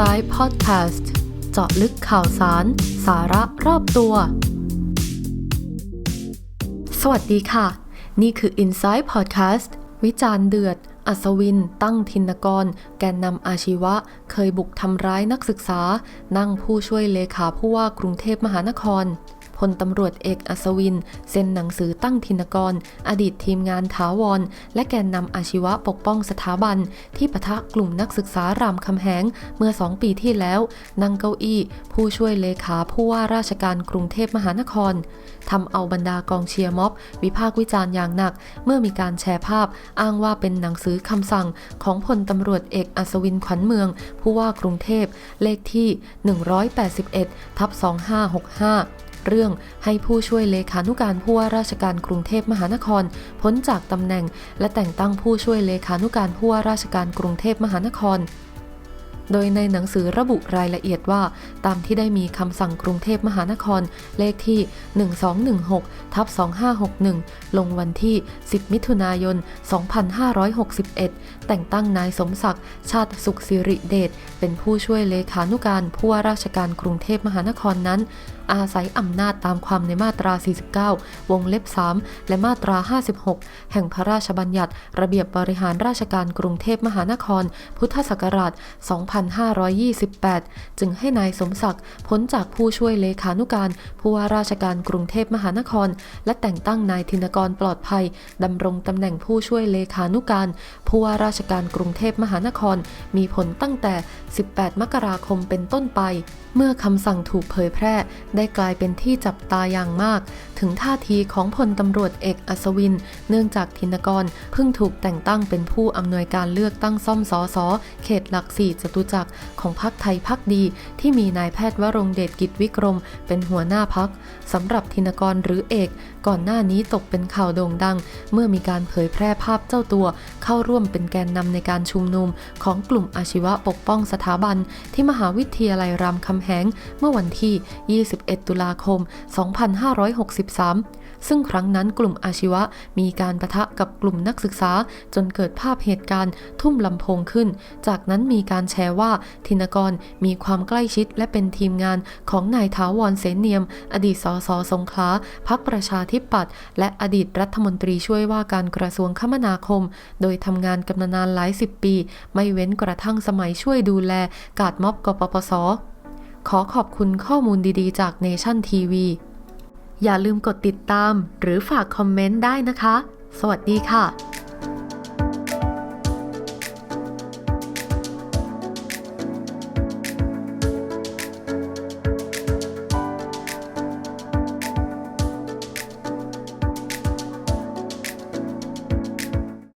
Inside Podcast เจาะลึกข่าวสาร สาระรอบตัว สวัสดีค่ะ นี่คือ Inside Podcast วิจารณ์เดือด อัศวิน ตั้งทินกร แกนนำอาชีวะ เคยบุกทำร้ายนักศึกษา นั่งผู้ช่วยเลขาผู้ว่ากรุงเทพมหานคร พลตำรวจเอกอัศวิน เซ็นหนังสือตั้งทินกร อดีตทีมงานถาวร และแกนนำอาชีวะปกป้องสถาบัน ที่ปะทะกลุ่มนักศึกษารามคำแหงเมื่อสองปีที่แล้ว นั่งเก้าอี้ ผู้ช่วยเลขาผู้ว่าราชการกรุงเทพมหานครทำเอาบรรดากองเชียร์ม็อบ วิพากษ์วิจารณ์อย่างหนัก เมื่อมีการแชร์ภาพ อ้างว่าเป็นหนังสือคำสั่งของพลตำรวจเอกอัศวินขวัญเมือง ผู้ว่ากรุงเทพเลขที่ 181ทับ2565 เรื่องให้ผู้ช่วยเลขานุการผู้ว่าราชการกรุงเทพมหานคร พ้นจากตำแหน่ง และแต่งตั้งผู้ช่วยเลขานุการผู้ว่าราชการกรุงเทพมหานครโดยในหนังสือระบุรายละเอียดว่า ตามที่ได้มีคำสั่งกรุงเทพมหานคร เลขที่ 1216ทับ2561 ลงวันที่ 10 มิถุนายน 2561 แต่งตั้งนายสมศักดิ์ชาติสุขสิริเดชเป็นผู้ช่วยเลขานุการผู้ว่าราชการกรุงเทพมหานครนั้น อาศัยอำนาจตามความในมาตรา 49 วงเล็บ 3 และมาตรา 56 แห่งพระราชบัญญัติ ระเบียบบริหารราชการกรุงเทพมหานคร พุทธศักราช 2528 จึงให้นายสมศักดิ์พ้นจากผู้ช่วยเลขานุการ ผู้ว่าราชการกรุงเทพมหานคร และแต่งตั้งนายธินกรปลอดภัยดำรงตำแหน่งผู้ช่วยเลขานุการ ผู้ว่าราชการกรุงเทพมหานคร มีผลตั้งแต่ 18 มกราคมเป็นต้นไป เมื่อคำสั่งถูกเผยแพร่ไได้กลายเป็นที่จับตาอย่างมาก ถึงท่าทีของพลตำรวจเอกอัศวิน เนื่องจากธินกรเพิ่งถูกแต่งตั้งเป็นผู้อำนวยการเลือกตั้งซ่อมสอสอเขตหลักสี่จตุจักรของพรรคไทยพักดี ที่มีนายแพทย์วรงเดชกิจวิกรม เป็นหัวหน้าพักสำหรับธินกรหรือเอก ก่อนหน้านี้ตกเป็นข่าวโด่งดัง เมื่อมีการเผยแพร่ภาพเจ้าตัว เข้าร่วมเป็นแกนนำในการชุมนุม ของกลุ่มอาชีวะปกป้องสถาบัน ที่มหาวิทยาลัยรามคำแหงเมื่อวันที่ 21ตุลาคม 2563 ซึ่งครั้งนั้นกลุ่มอาชีวะมีการประทะกับกลุ่มนักศึกษาจนเกิดภาพเหตุการณ์ทุ่มลำโพงขึ้น จากนั้นมีการแชร์ว่าธินกรมีความใกล้ชิดและเป็นทีมงานของนายถาวรเสนเนียม อดีตสสสงขลาพักประชาธิปัตย์และอดีตรัฐมนตรีช่วยว่าการกระทรวงคมนาคม โดยทำงานกันมานานหลายสิบปี ไม่เว้นกระทั่งสมัยช่วยดูแลกาดม็อบกปปส ขอขอบคุณข้อมูลดีๆ จากเนชั่นทีวีอย่าลืมกดติดตามหรือฝากคอมเมนต์ได้นะคะ สวัสดีค่ะ